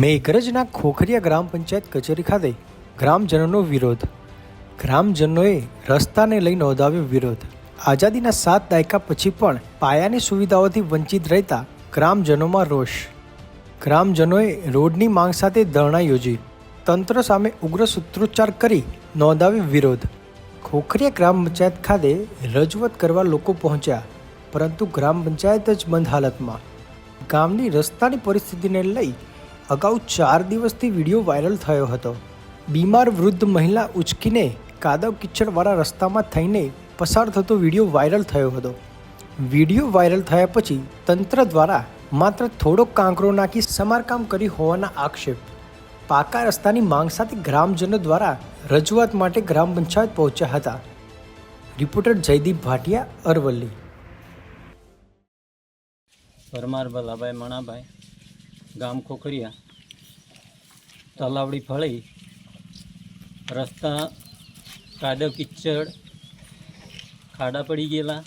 મેઘરજના ખોખરિયા ગ્રામ પંચાયત કચેરી ખાતે ગ્રામજનોનો વિરોધ. ગ્રામજનોએ રસ્તાને લઈ નોંધાવ્યો વિરોધ. આઝાદીના સાત દાયકા પછી પણ પાયાની સુવિધાઓથી વંચિત રહેતા ગ્રામજનોમાં રોષ. ગ્રામજનોએ રોડની માંગ સાથે ધરણા યોજી. તંત્ર સામે ઉગ્ર સૂત્રોચ્ચાર કરી નોંધાવ્યો વિરોધ. ખોખરિયા ગ્રામ પંચાયત ખાતે રજૂઆત કરવા લોકો પહોંચ્યા, પરંતુ ગ્રામ પંચાયત જ બંધ હાલતમાં. ગામની રસ્તાની પરિસ્થિતિને લઈ અગાઉ ચાર દિવસથી વીડિયો વાયરલ થયો હતો. બીમાર વૃદ્ધ મહિલા ઉચકીને કાદવ કિચડવાળા રસ્તામાં થઈને પસાર થતો વીડિયો વાયરલ થયો હતો. વીડિયો વાયરલ થયા પછી તંત્ર દ્વારા માત્ર થોડોક કાંકરો નાખી સમારકામ કરી હોવાના આક્ષેપ. પાકા રસ્તાની માંગ સાથે ગ્રામજનો દ્વારા રજૂઆત માટે ગ્રામ પંચાયત પહોંચ્યા હતા. રિપોર્ટર જયદીપ ભાટિયા અરવલ્લી. પરમાર ભલાભાઈ મણાભાઈ. ગામ ખોખરિયા તલાવડી ફળી રસ્તા, કાદવ કિચડ, ખાડા પડી ગયેલા.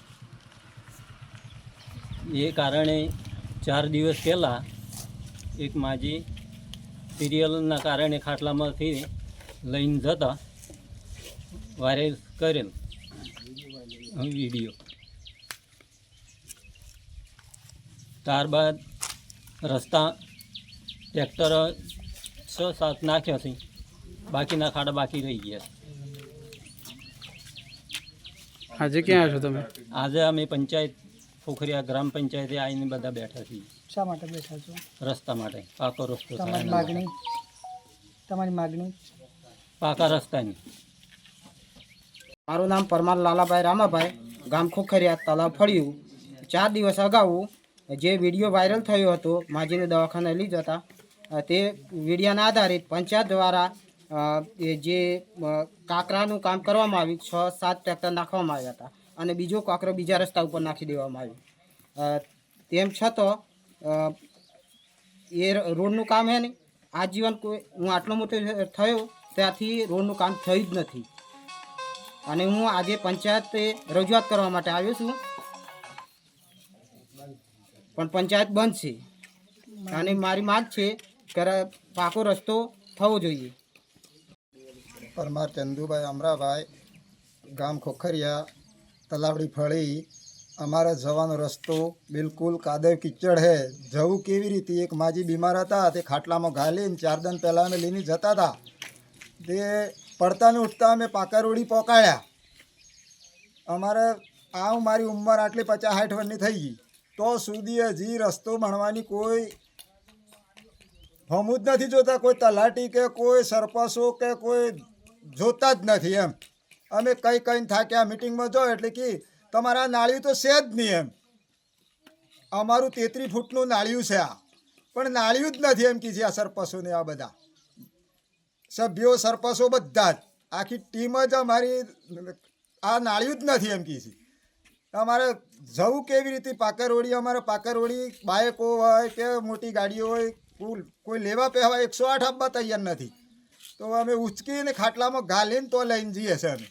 એ કારણે ચાર દિવસ પહેલાં એક માજી સિરિયલના કારણે ખાટલામાંથી લઈને જતા વાયરલ કરેલ વીડિયો. ત્યારબાદ રસ્તા ટ્રેક્ટર છ સાત નાખ્યો છે. બાકીના ખાડા બાકી રહી ગયા આજે ક્યાં છો તમે? આજે અમે પંચાયત ખોખરિયા ગ્રામ પંચાયતે આવીને બધા બેઠા છીએ. શા માટે બેઠા છો? રસ્તા માટે પાકો રસ્તો તમારી માગણી? તમારી માગણી? પાકા રસ્તાની. મારું નામ પરમાર લાલાભાઈ રામાભાઈ ગામ ખોખરિયા તલાવ ફળ્યું. ચાર દિવસ અગાઉ જે વીડિયો વાયરલ થયો હતો માજીને દવાખાને લઈ જતા તે વીડિયાના આધારિત પંચાયત દ્વારા જે કાંકરાનું કામ કરવામાં આવ્યું, છ, સાત ટ્રેક્ટર નાખવામાં આવ્યા હતા. અને બીજો કાંકરો બીજા રસ્તા ઉપર નાખી દેવામાં આવ્યો. તેમ છતાં એ રોડનું કામ હે ને આજીવન કોઈ, હું આટલો મોટો થયો, ત્યાંથી રોડનું કામ થયું જ નથી. અને હું આજે પંચાયતે રજૂઆત કરવા માટે આવ્યો છું. પણ પંચાયત બંધ છે. અને મારી માંગ છે કે પાકો રસ્તો થવો જોઈએ. પરમાર ચંદુભાઈ અમરાભાઈ, ગામ ખોખરિયા, તલાવડી ફળી, અમારા જવાનો રસ્તો બિલકુલ કાદવ કિચડ હે. જવું કેવી રીતે? એક માજી બીમાર હતા, તે ખાટલામાં ઘાલીને ચાર દન પહેલાં અમે લઈને જતા હતા. તે પડતા ને ઉઠતા અમે પાકા રોડી પોકાળ્યા. અમારે આવ મારી ઉંમર આટલી પચાસ સાઠ વર્ષની થઈ ગઈ. તો સુધી હજી રસ્તો ભણવાની કોઈ હમું જ નથી જોતા, કોઈ તલાટી કે કોઈ સરપંચો કે કોઈ જોતા જ નથી એમ. અમે કઈ કઈ થાક્યા મિટિંગમાં જો, એટલે કે તમારા નાળિયું તો છે જ નહીં એમ. અમારું તેત્રીસ ફૂટનું નાળિયું છે આ. પણ નાળિયું જ નથી એમ કીધી આ સરપંચોને આ બધા. સભ્યો, સરપંચો બધા જ. આખી ટીમ જ અમારી આ નાળિયું જ નથી એમ કીધી અમારે જવું કેવી રીતે? પાકરવડી, અમારે પાકરવડી બાઇકો હોય કે મોટી ગાડીઓ હોય કોઈ કોઈ લેવા પહેવા એકસો આઠ આપવા તૈયાર નથી. તો અમે ઉચકીને ખાટલામાં ગાલીને તો લઈને જઈએ છે અમે.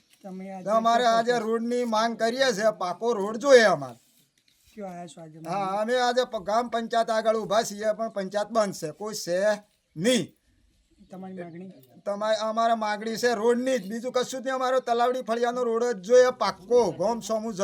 તો અમારે આજે રોડની માંગ કરીએ છે. પાકો રોડ જોઈએ અમારે. હા અમે આજે ગામ પંચાયત આગળ ઊભા છીએ પણ પંચાયત બંધ છે. કોઈ છે નહીં. તમારી માગણી? તમારે અમારે માગણી છે રોડની જ. બીજું કશું જ નહીં. અમારો તલાવડી ફળિયાનો રોડ જ જોઈએ. પાક્કો ગોમ સોમું